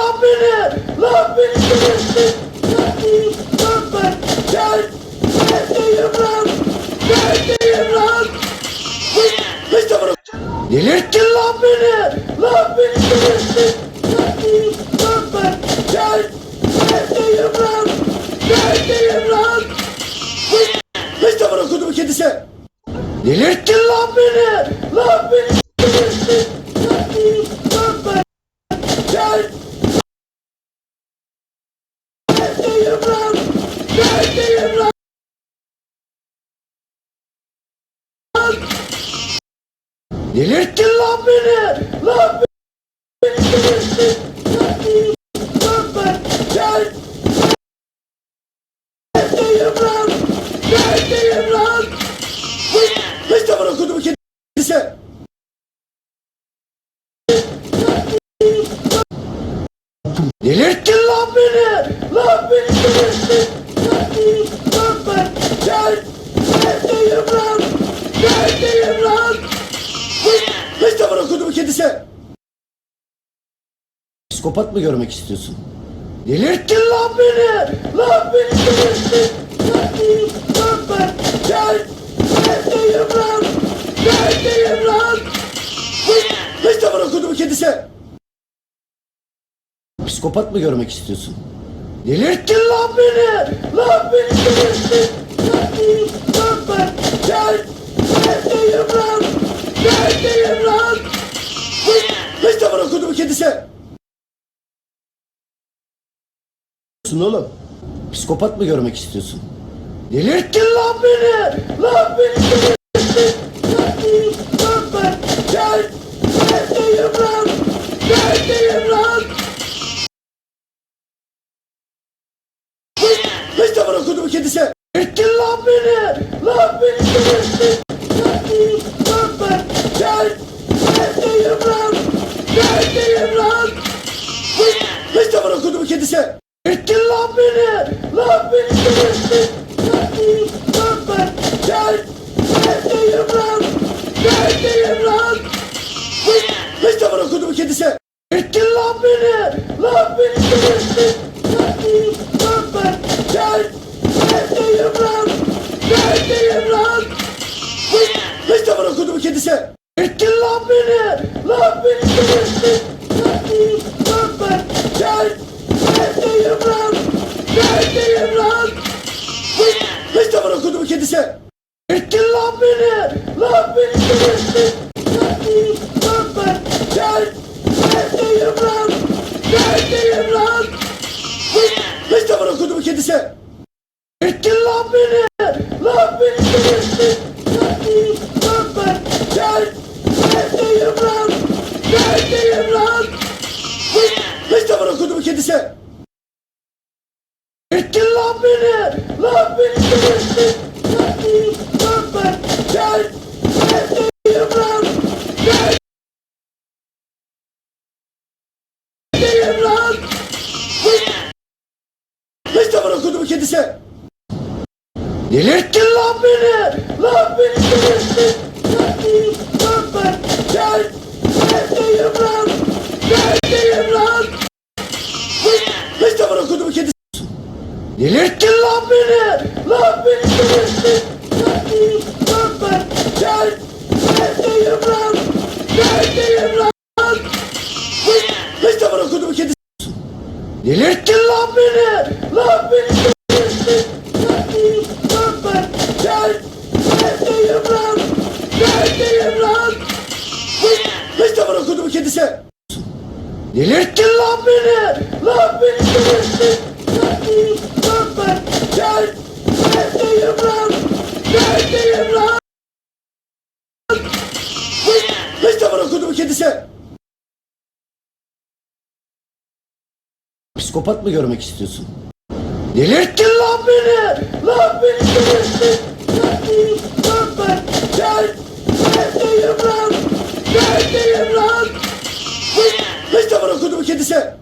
lan beni! Lan beni delirttin! Neredeyim lan ben? Gel! Neredeyim lan? Neredeyim lan? De bırak. Delirttin lan beni! Lan beni delirttin! Neredeyim lan ben? Gel! Neredeyim lan? Neredeyim lan? De bırak kudumu kedisi! Delirttin lan beni! Lan beni delirttin! Neredeyim lan ben? Gel! Neredeyim lan? Neredeyim lan? Delirttin lan beni! Lan beni delirttin! Neredeyim lan ben? Gel! Neredeyim lan? Neredeyim lan? Hiç de bırak kudumu kedisi! Delirttin lan beni! Lan beni delirttin! Psikopat mı görmek istiyorsun? Delirttin lan beni! Lan beni delirttin! Neredeyim lan ben? Gel! Neredeyim lan? Neredeyim lan? Hiç de bırak kudumu kedisi! Psikopat mı görmek istiyorsun? Delirttin lan beni! Lan beni delirttin! Neredeyim lan ben? Gel! Neredeyim lan? Neredeyim lan? Hiç de bırak kudumu kedisi! Sun oğlum. Psikopat mı görmek istiyorsun? Delirttin lan beni! Lan beni delirttin! Neredeyim lan ben? Gel! Neredeyim lan? Neredeyim lan? Hiç de bırak kudumu kedisi! Delirttin lan beni! Lan beni delirttin! Neredeyim lan ben? Gel! Neredeyim lan? Neredeyim beni! Lan beni delirttin! Neredeyim lan ben? Gel! Neredeyim lan? Neredeyim lan? De bırak kudumu kedisi! Delirttin lan beni! Lan beni delirttin! Neredeyim lan ben? Gel! Neredeyim lan? Neredeyim lan? De bırak kudumu kedisi! Delirttin lan beni! Lan beni delirttin! Neredeyim lan ben? Gel! Neredeyim lan? Neredeyim lan? Hiç de bırak kudumu kedisi! Delirttin lan beni! Lan beni delirttin! Lan beni! Lan beni delirttin! Neredeyim lan ben? Gel! Neredeyim lan? Neredeyim lan? Hiç de bırak kudumu kedisi! Delirttin lan beni! Lan beni delirttin! Neredeyim lan ben? Gel! Neredeyim lan? Neredeyim lan? Lan beni delirttin! Neredeyim lan ben? Gel! Neredeyim lan? Neredeyim lan? Hiç de bırak kudumu kedisi! Delirttin lan beni! Lan beni delirttin! Neredeyim lan ben? Gel! Neredeyim lan? Neredeyim lan? Hiç de bırak kudumu kedisi! Delirttin lan beni! Lan beni delirttin! Neredeyim lan ben? Gel! Neredeyim lan? Neredeyim lan? Hiç de bırak kudumu kedisi! Psikopat mı görmek istiyorsun? Delirttin lan beni! Lan beni delirttin! Neredeyim lan ben? Gel! Neredeyim lan? Neredeyim lan? Hiç de bırak kudumu kedisi!